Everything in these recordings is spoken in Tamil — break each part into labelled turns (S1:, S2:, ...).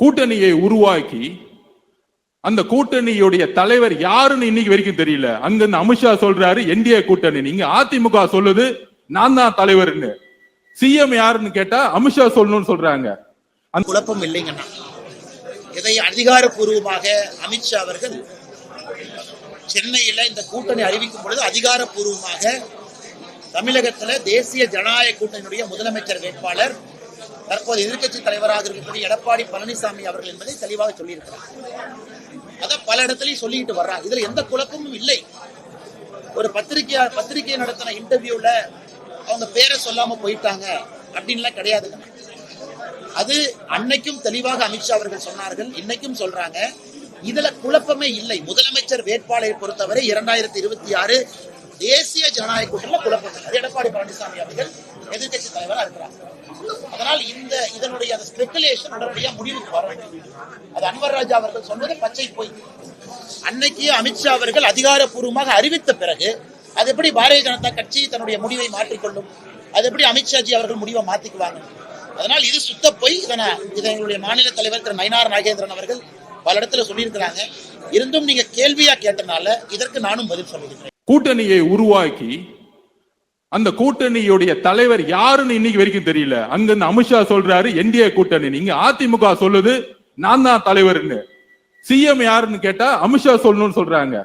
S1: கூட்டணியை உருவாக்கி அந்த கூட்டணியுடைய தலைவர் யாருன்னு இன்னைக்கு வரைக்கும் தெரியல. அங்க அமித்ஷா சொல்றாரு என்டிஏ கூட்டணி. நீங்க அதிமுக சொல்லுது நான் தான் தலைவர்னு. சிஎம் யாருன்னு கேட்டா அமித்ஷா சொல்லணும்னு சொல்றாங்க. அந்த
S2: குழப்பம் இல்லைங்கண்ணா. இதை அதிகாரப்பூர்வமாக அமித்ஷா அவர்கள் சென்னையில இந்த கூட்டணி அறிவிக்கும் பொழுது அதிகாரப்பூர்வமாக தமிழகத்துல தேசிய ஜனநாயக கூட்டணியுடைய முதலமைச்சர் வேட்பாளர் தற்போது எதிர்க்கட்சி தலைவராக இருக்கக்கூடிய எடப்பாடி பழனிசாமி அவர்கள் என்பதை தெளிவாக சொல்லியிருக்கிறார். அதை பல இடத்துலயும் சொல்லிட்டு வர்றாங்க. இதுல எந்த குழப்பமும் இல்லை. ஒரு பத்திரிகையா பத்திரிகை நடத்தின இன்டர்வியூல அவங்க பேரை சொல்லாம போயிட்டாங்க அப்படின்லாம் கிடையாது. அது அன்னைக்கும் தெளிவாக அமித்ஷா அவர்கள் சொன்னார்கள். இன்னைக்கும் சொல்றாங்க. இதுல குழப்பமே இல்லை. முதலமைச்சர் வேட்பாளரை பொறுத்தவரை இரண்டாயிரத்தி இருபத்தி ஆறு தேசிய ஜனநாயக கூட்டணியில குழப்பம் எடப்பாடி பழனிசாமி அவர்கள் எதிர்க்கட்சி தலைவரா இருக்கிறாங்க அதனால் இந்த இதனுடைய அந்த ஸ்பெகுலேஷன் உடனடியாக முடிவுக்கு வர வேண்டும். அது அன்வர் ராஜா அவர்கள் சொன்னது பச்சை போய். அன்னைக்கு அமித்ஷா அவர்கள் அதிகாரப்பூர்வமாக அறிவித்த பிறகு அது எப்படி பாரதிய ஜனதா கட்சி தன்னுடைய முடிவை மாற்றிக்கொள்ளும்? அது எப்படி அமித்ஷாஜி அவர்கள் முடிவை மாத்திக்குவாங்க? அதனால் இது சுத்த போய் இதனை இதை எங்களுடைய மாநில தலைவர் திரு நயனார் நாகேந்திரன் அவர்கள் பல இடத்துல சொல்லியிருக்கிறாங்க. இருந்தும் நீங்க கேள்வியா கேட்டனால இதற்கு நானும் பதில் சொல்லியிருக்கிறேன்.
S1: கூட்டணியை உருவாக்கி அந்த கூட்டணியுடைய தலைவர் யாருன்னு இன்னைக்கு வரைக்கும் தெரியல. அங்க இருந்து அமித்ஷா சொல்றாரு என்டிஏ கூட்டணி. நீங்க அதிமுக சொல்லுது நான் தான் தலைவர்னு. சிஎம் யாருன்னு கேட்டா அமித்ஷா சொல்லணும்னு சொல்றாங்க.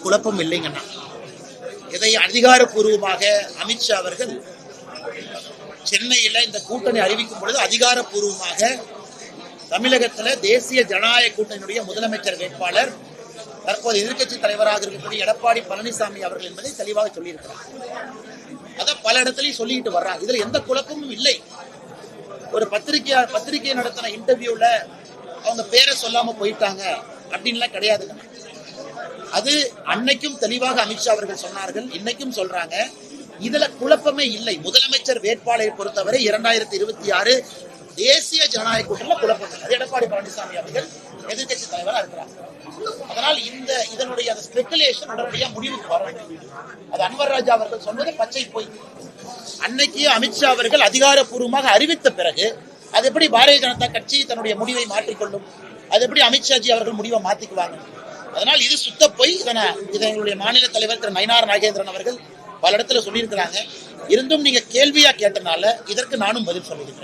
S2: குழப்பம் இல்லைங்கண்ணா இதை அதிகாரப்பூர்வமாக அமித்ஷா அவர்கள் சென்னையில இந்த கூட்டணி அறிவிக்கும் பொழுது அதிகாரப்பூர்வமாக தமிழகத்துல தேசிய ஜனநாயக கூட்டணியுடைய முதலமைச்சர் வேட்பாளர் தற்போது எதிர்க்கட்சி தலைவராக இருக்கக்கூடிய எடப்பாடி பழனிசாமி அவர்கள் என்பதை தெளிவாக சொல்லியிருக்கிறார். அதை பல இடத்துலையும் சொல்லிட்டு வர்றாங்க இதுல எந்த குழப்பமும் இல்லை. ஒரு பத்திரிகையா பத்திரிகை நடத்தின இன்டர்வியூல அவங்க பேரை சொல்லாம போயிட்டாங்க அப்படின்லாம் கிடையாது. அது அன்னைக்கும் தெளிவாக அமித்ஷா அவர்கள் சொன்னார்கள். இன்னைக்கும் சொல்றாங்க. இதுல குழப்பமே இல்லை. முதலமைச்சர் வேட்பாளரை பொறுத்தவரை இரண்டாயிரத்தி இருபத்தி ஆறு தேசிய ஜனநாயக கூட்டத்தில் குழப்பம் அது எடப்பாடி பழனிசாமி அவர்கள் எதிர்கட்சி தலைவரா இருக்கிறாங்க அதனால் இந்த இதனுடைய அந்த ஸ்பெகுலேஷன் உடனடியாக முடிவுக்கு வர வேண்டும். அது அன்வர் ராஜா அவர்கள் சொன்னது பச்சை போய். அன்னைக்கு அமித்ஷா அவர்கள் அதிகாரப்பூர்வமாக அறிவித்த பிறகு அது எப்படி பாரதிய ஜனதா கட்சி தன்னுடைய முடிவை மாற்றிக்கொள்ளும்? அது எப்படி அமித்ஷாஜி அவர்கள் முடிவை மாத்திக்குவாங்க? அதனால் இது சுத்த பொய் இதனை நான் இதை எங்களுடைய மாநில தலைவர் திரு நயினார் நாகேந்திரன் அவர்கள் பல இடத்துல சொல்லியிருக்கிறாங்க. இருந்தும் நீங்க கேள்வியா கேட்டனால இதற்கு நானும் பதில் சொல்லியிருக்கிறேன்.